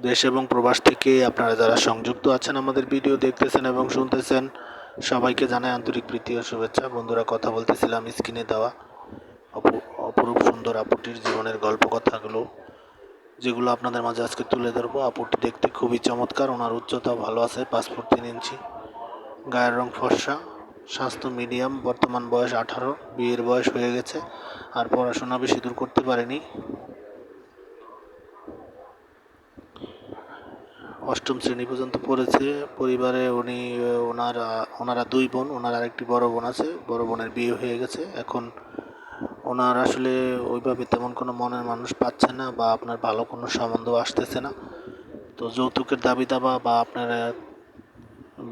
দেশ এবং প্রবাস থেকে আপনারা যারা সংযুক্ত আছেন আমাদের ভিডিও দেখতেছেন এবং শুনতেছেন, সবাইকে জানাই আন্তরিক প্রীতি ও শুভেচ্ছা। বন্ধুরা, কথা বলতেছিলাম স্ক্রিনে দেওয়া অপু- অপরূপ সুন্দর আপুটির জীবনের গল্প কথাগুলো যেগুলো আপনাদের মাঝে আজকে তুলে ধরবো। আপুটি দেখতে খুবই চমৎকার, ওনার উচ্চতা ভালো আছে ফুট তিন ইঞ্চি, গায়ের রং ফর্সা, স্বাস্থ্য মিডিয়াম, বর্তমান বয়স আঠারো, বিয়ের বয়স হয়ে গেছে, আর পড়াশোনা বেশি দূর করতে পারেনি। অষ্টম শ্রেণি পর্যন্ত পড়েছে। পরিবারে উনি, ওনার, ওনারা দুই বোন, ওনার আরেকটি বড় বোন আছে, বড় বোনের বিয়ে হয়ে গেছে। এখন ওনার আসলে ওইভাবে তেমন কোনো মনের মানুষ পাচ্ছে না বা আপনার ভালো কোনো সম্বন্ধ আসতেছে না। তো যৌতুকের দাবি দাবা বা আপনার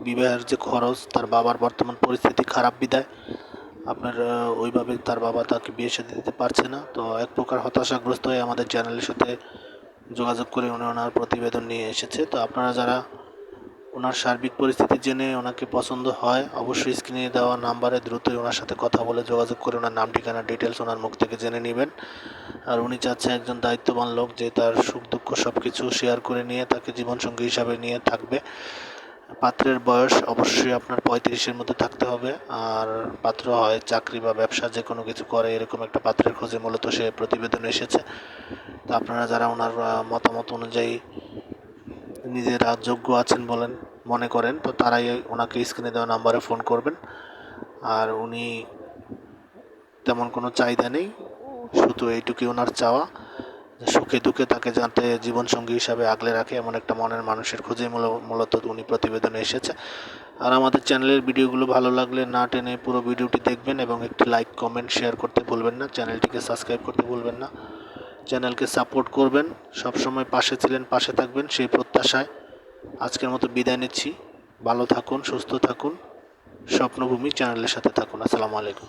বিবাহের যে খরচ, তার বাবার বর্তমান পরিস্থিতি খারাপ বিদায়, আপনার ওইভাবে তার বাবা তাকে বিয়ে সাথে দিতে পারছে না। তো এক প্রকার হতাশাগ্রস্ত হয়ে আমাদের চ্যানেলের সাথে যোগাযোগ করে উনি ওনার প্রতিবেদন নিয়ে এসেছে। তো আপনারা যারা ওনার সার্বিক পরিস্থিতি জেনে ওনাকে পছন্দ হয়, অবশ্যই স্ক্রিনে দেওয়া নাম্বারে দ্রুতই ওনার সাথে কথা বলে যোগাযোগ করে ওনার নাম, ঠিকানা ডিটেলস ওনার মুখ থেকে জেনে নেবেন। আর উনি চাচ্ছে একজন দায়িত্ববান লোক যে তার সুখ, দুঃখ সব কিছু শেয়ার করে নিয়ে তাকে জীবনসঙ্গী হিসাবে নিয়ে থাকবে। পাত্রের বয়স অবশ্যই আপনার পঁয়ত্রিশের মধ্যে থাকতে হবে। আর পাত্র হয় চাকরি বা ব্যবসা যে কোনো কিছু করে, এরকম একটা পাত্রের খোঁজে মূলত সে প্রতিবেদন এসেছে। তো আপনারা যারা ওনার মতামত অনুযায়ী নিজেরা যোগ্য আছেন বলেন, মনে করেন, তো তারাই ওনাকে স্ক্রিনে দেওয়া নাম্বারে ফোন করবেন। আর উনি তেমন কোনো চাহিদা নেই, শুধু এইটুকুই ওনার চাওয়া সুখে দুঃখে তাকে যাতে জীবনসঙ্গী হিসাবে আগলে রাখে, এমন একটা মনের মানুষের খোঁজে মূল- মূলত উনি প্রতিবেদনে এসেছে। আর আমাদের চ্যানেলের ভিডিওগুলো ভালো লাগলে না টেনে পুরো ভিডিওটি দেখবেন এবং একটি লাইক কমেন্ট শেয়ার করতে ভুলবেন না। চ্যানেলটিকে সাবস্ক্রাইব করতে ভুলবেন না। চ্যানেলকে সাপোর্ট করবেন। সবসময় পাশে ছিলেন, পাশে থাকবেন সেই প্রত্যাশায়। আজকের মতো বিদায় নিচ্ছি। ভালো থাকুন, সুস্থ থাকুন। স্বপ্নভূমি চ্যানেলের সাথে থাকুন। আসসালামু আলাইকুম।